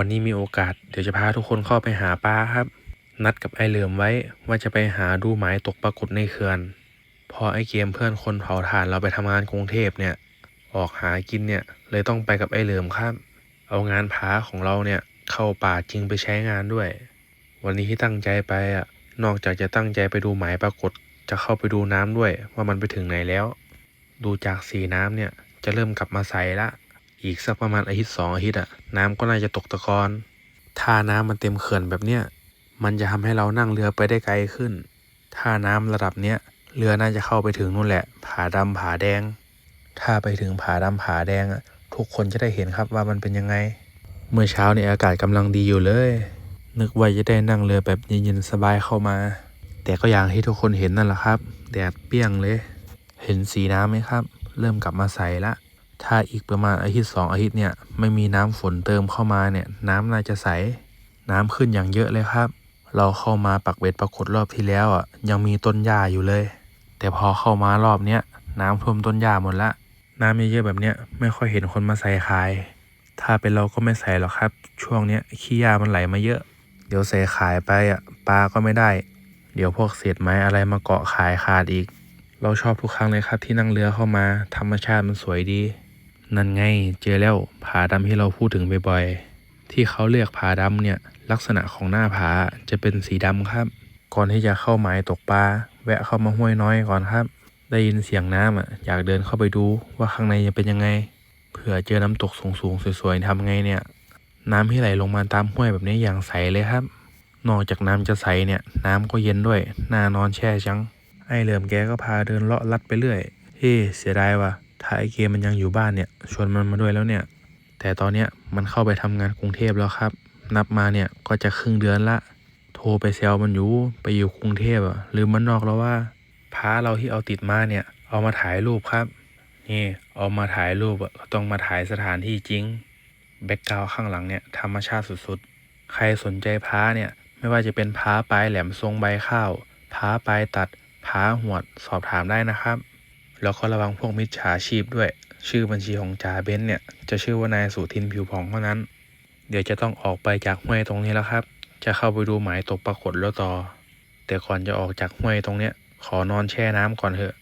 วันนี้มีโอกาสเดี๋ยวจะพาทุกคนเข้าไปหาปลาครับ นัดกับไอ้เหลิมไว้ว่าจะไปหาดูหมายตกปรากฏในเขื่อน พอไอ้เกมเพื่อนคนเผาถ่านเราไปทำงานกรุงเทพเนี่ย ออกหากินเนี่ยเลยต้องไปกับไอ้เหลิมครับ เอางานผาของเราเนี่ยเข้าป่าจริงไปใช้งานด้วย วันนี้ที่ตั้งใจไปอะนอกจากจะตั้งใจไปดูหมายปรากฏจะเข้าไปดูน้ำด้วยว่ามันไปถึงไหนแล้ว ดูจากสีน้ำเนี่ยจะเริ่มกลับมาใสละ อีกสักประมาณอาทิตย์สองอาทิตย์อะน้ำก็น่าจะตกตะกอนถ้าน้ำมันเต็มเขื่อนแบบเนี้ยมันจะทำให้เรานั่งเรือไปได้ไกลขึ้น ถ้าน้ำระดับเนี้ยเรือน่าจะเข้าไปถึงนู่นแหละ ผาดำผาแดง ถ้าไปถึงผาดำผาแดงอะทุกคนจะได้เห็นครับว่ามันเป็นยังไง เมื่อเช้าในยอากาศกำลังดีอยู่เลย นึกว่าจะได้นั่งเรือแบบเย็นๆสบายเข้ามา แต่ก็อย่างที่ทุกคนเห็นนั่นแหละครับ แดดเปรี้ยงเลย เห็นสีน้ำไหมครับ เริ่มกลับมาใสละ ถ้าอีกประมาณอาทิตย์สองอาทิตย์เนี่ยไม่มีน้ำฝนเติมเข้ามาเนี่ยน้ำน่าจะใส น้ำขึ้นอย่างเยอะเลยครับ เราเข้ามาปักเบ็ดปรากฏรอบที่แล้วอะยังมีต้นหญ้าอยู่เลย แต่พอเข้ามารอบเนี้ยน้ำท่วมต้นหญ้าหมดละ น้ำเยอะๆแบบเนี้ยไม่ค่อยเห็นคนมาใส่ขาย ถ้าเป็นเราก็ไม่ใส่หรอกครับ ช่วงเนี้ยขี้หญ้ามันไหลมาเยอะ เดี๋ยวใส่ขายไปอะปลาก็ไม่ได้ เดี๋ยวพวกเศษไม้อะไรมาเกาะขายขาดอีก เราชอบทุกครั้งเลยครับที่นั่งเรือเข้ามาธรรมชาติมันสวยดี นั่นไงเจอแล้วผาดำที่เราพูดถึงบ่อยๆ ที่เขาเรียกผาดำเนี่ยลักษณะของหน้าผาจะเป็นสีดำครับ ก่อนที่จะเข้าหมายตกปลาแวะเข้ามาห้วยน้อยก่อนครับ ได้ยินเสียงน้ำอะอยากเดินเข้าไปดูว่าข้างในจะเป็นยังไง เผื่อเจอน้ำตกสูงๆสวยๆทำไงเนี่ย น้ำที่ไหลลงมาตามห้วยแบบนี้อย่างใสเลยครับ นอกจากน้ำจะใสเนี่ยน้ำก็เย็นด้วยน่านอนแช่จัง ไอ้เหลิมแกก็พาเดินเลาะลัดไปเรื่อยเฮ้เสียดายว่ะ ถ้าไอเกมมันยังอยู่บ้านเนี่ยชวนมันมาด้วยแล้วเนี่ย แต่ตอนเนี้ยมันเข้าไปทำงานกรุงเทพแล้วครับ นับมาเนี่ยก็จะครึ่งเดือนละ โทรไปแซวมันอยู่ไปอยู่กรุงเทพอะลืมมันนอกแล้วว่าพาเราที่เอาติดมาเนี่ย เอามาถ่ายรูปครับนี่เอามาถ่ายรูปอะก็ต้องมาถ่ายสถานที่จริงแบ็กกราวข้างหลังเนี่ยธรรมชาติสุดๆ ใครสนใจพาเนี่ยไม่ว่าจะเป็นพาปลายแหลมทรงใบข้าวพาปลายตัดพาหวดสอบถามได้นะครับ แล้วก็ระวังพวกมิจฉาชีพด้วย ชื่อบัญชีของจ่าเบ้นเนี่ยจะชื่อว่านายสุทินผิวผ่องเท่านั้น เดี๋ยวจะต้องออกไปจากห้วยตรงนี้แล้วครับ จะเข้าไปดูหมายตกปรากฏแล้วต่อ แต่ก่อนจะออกจากห้วยตรงเนี้ย ขอนอนแช่น้ำก่อนเถอะ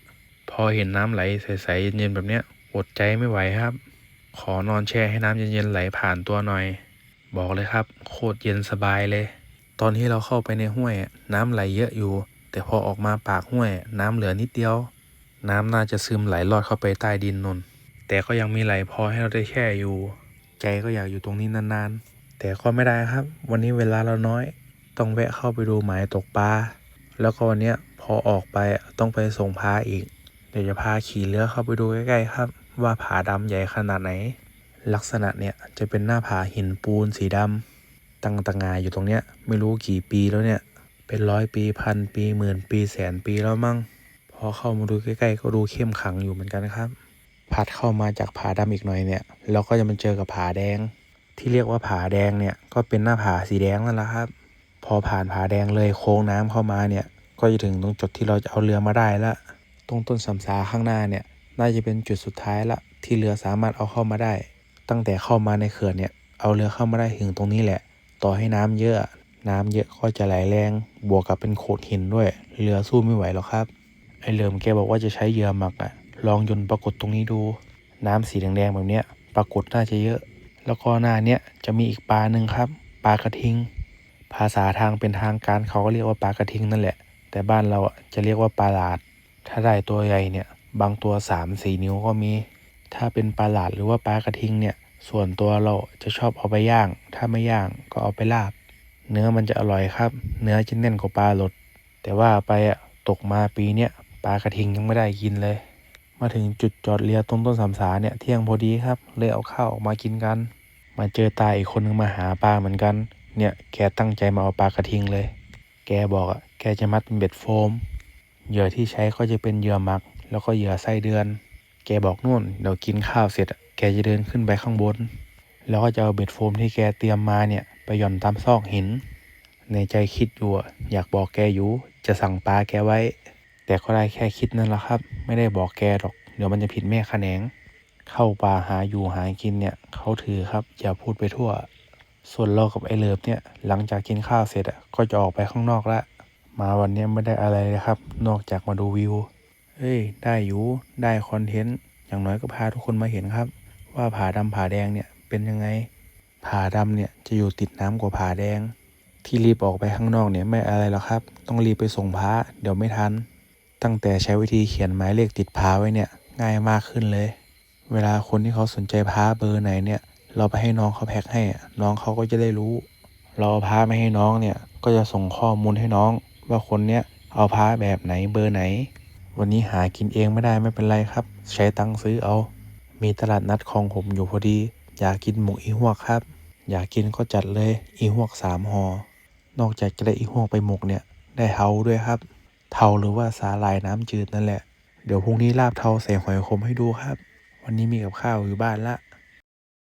พอเห็นน้ำไหลใสๆเย็นๆแบบเนี้ยอดใจไม่ไหวครับ ขอนอนแช่ให้น้ำเย็นๆไหลผ่านตัวหน่อย บอกเลยครับ โคตรเย็นสบายเลย ตอนที่เราเข้าไปในห้วยน้ำไหลเยอะอยู่ แต่พอออกมาปากห้วยน้ำเหลือนิดเดียว น้ำน่าจะซึมไหลลอดเข้าไปใต้ดินนน แต่ก็ยังมีไหลพอให้เราได้แช่อยู่ ใจก็อยากอยู่ตรงนี้นานๆ แต่ก็ไม่ได้ครับ วันนี้เวลาเราน้อย ต้องแวะเข้าไปดูหมายตกปลา แล้วก็วันเนี้ยพอออกไปต้องไปส่งพาอีก เดี๋ยวจะพาขี่เรือเข้าไปดูใกล้ๆครับ ว่าผาดำใหญ่ขนาดไหน ลักษณะเนี่ยจะเป็นหน้าผาหินปูนสีดำตั้งตะงายอยู่ตรงเนี้ยไม่รู้กี่ปีแล้วเนี่ย เป็นร้อยปีพันปีหมื่นปีแสนปีแล้วมั้ง พอเข้ามาดูใกล้ๆก็ดูเข้มขังอยู่เหมือนกันครับผัดเข้ามาจากผาดำอีกหน่อยเนี่ยเราก็จะมาเจอกับผาแดง ที่เรียกว่าผาแดงเนี่ยก็เป็นหน้าผาสีแดงนั่นแหละครับ พอผ่านผาแดงเลยโค้งน้ำเข้ามาเนี่ยก็จะถึงตรงจุดที่เราจะเอาเรือมาได้ละ ตรงต้นสำสาข้างหน้าเนี่ยน่าจะเป็นจุดสุดท้ายละที่เรือสามารถเอาเข้ามาได้ ตั้งแต่เข้ามาในเขื่อนเนี่ยเอาเรือเข้ามาได้ถึงตรงนี้แหละ ต่อให้น้ำเยอะ น้ำเยอะก็จะไหลแรง บวกกับเป็นโขดหินด้วย เรือสู้ไม่ไหวหรอกครับ ไอเหลิมแกบอกว่าจะใช้เหยื่อหมักอะลองยนต์ปรากฏตรงนี้ดู น้ำสีแดงๆแบบเนี้ย ปรากฏน่าจะเยอะ แล้วก็หน้าเนี้ยจะมีอีกปลาหนึ่งครับ ปลากระทิง ภาษาทางเป็นทางการเขาก็เรียกว่าปลากระทิงนั่นแหละ แต่บ้านเราอะจะเรียกว่าปลาหลาด ถ้าได้ตัวใหญ่เนี่ยบางตัวสามสี่นิ้วก็มี ถ้าเป็นปลาหลาดหรือว่าปลากระทิงเนี่ย ส่วนตัวเราจะชอบเอาไปย่าง ถ้าไม่ย่างก็เอาไปลาบ เนื้อมันจะอร่อยครับ เนื้อจะแน่นกว่าปลาหลด แต่ว่าไปอะตกมาปีเนี้ย ปลากระทิงยังไม่ได้กินเลย มาถึงจุดจอดเรือตรงต้นสามสาเนี่ยเที่ยงพอดีครับ เลยเอาข้าวออกมากินกัน มาเจอตาอีกคนนึงมาหาปลาเหมือนกัน เนี่ยแกตั้งใจมาเอาปลากระทิงเลย แกบอกอะแกจะมัดเป็นเบ็ดโฟม เหยื่อที่ใช้ก็จะเป็นเหยื่อหมัก แล้วก็เหยื่อไส้เดือน แกบอกนู่นเดี๋ยวกินข้าวเสร็จแกจะเดินขึ้นไปข้างบน แล้วก็จะเอาเบ็ดโฟมที่แกเตรียมมาเนี่ยไปหย่อนตามซอกหิน ในใจคิดอยู่อะอยากบอกแกอยู่จะสั่งปลาแกไว้ แต่ก็ได้แค่คิดนั่นแหละครับ ไม่ได้บอกแกหรอก เดี๋ยวมันจะผิดแม่คะแนง เข้าป่าหาอยู่หากินเนี่ยเขาถือครับ อย่าพูดไปทั่ว ส่วนเรากับไอ้เลิฟเนี่ย หลังจากกินข้าวเสร็จอะก็จะออกไปข้างนอกละ มาวันนี้ไม่ได้อะไรเลยครับ นอกจากมาดูวิว เฮ้ย ได้อยู่ ได้คอนเทนต์ อย่างน้อยก็พาทุกคนมาเห็นครับ ว่าผาดำผาแดงเนี่ยเป็นยังไง ผาดำเนี่ยจะอยู่ติดน้ำกว่าผาแดง ที่รีบออกไปข้างนอกเนี่ยไม่อะไรหรอกครับ ต้องรีบไปส่งพระเดี๋ยวไม่ทัน ตั้งแต่ใช้วิธีเขียนหมายเลขติดพาไว้เนี่ยง่ายมากขึ้นเลย เวลาคนที่เขาสนใจพาเบอร์ไหนเนี่ย เราไปให้น้องเขาแพ็คให้น้องเขาก็จะได้รู้ เราเอาพาไม่ให้น้องเนี่ยก็จะส่งข้อมูลให้น้อง ว่าคนเนี้ยเอาพาแบบไหนเบอร์ไหน วันนี้หากินเองไม่ได้ไม่เป็นไรครับ ใช้ตังค์ซื้อเอา มีตลาดนัดของผมอยู่พอดี อยากกินหมูอีหวกครับ อยากกินก็จัดเลยอีหวกสามหอนอกจากจะได้อีหวกไปหมกเนี่ยได้เทาด้วยครับ เทาหรือว่าสาหร่ายน้ำจืดนั่นแหละ เดี๋ยวพรุ่งนี้ลาบเทาใส่หอยขมให้ดูครับ วันนี้มีกับข้าวอยู่บ้านละ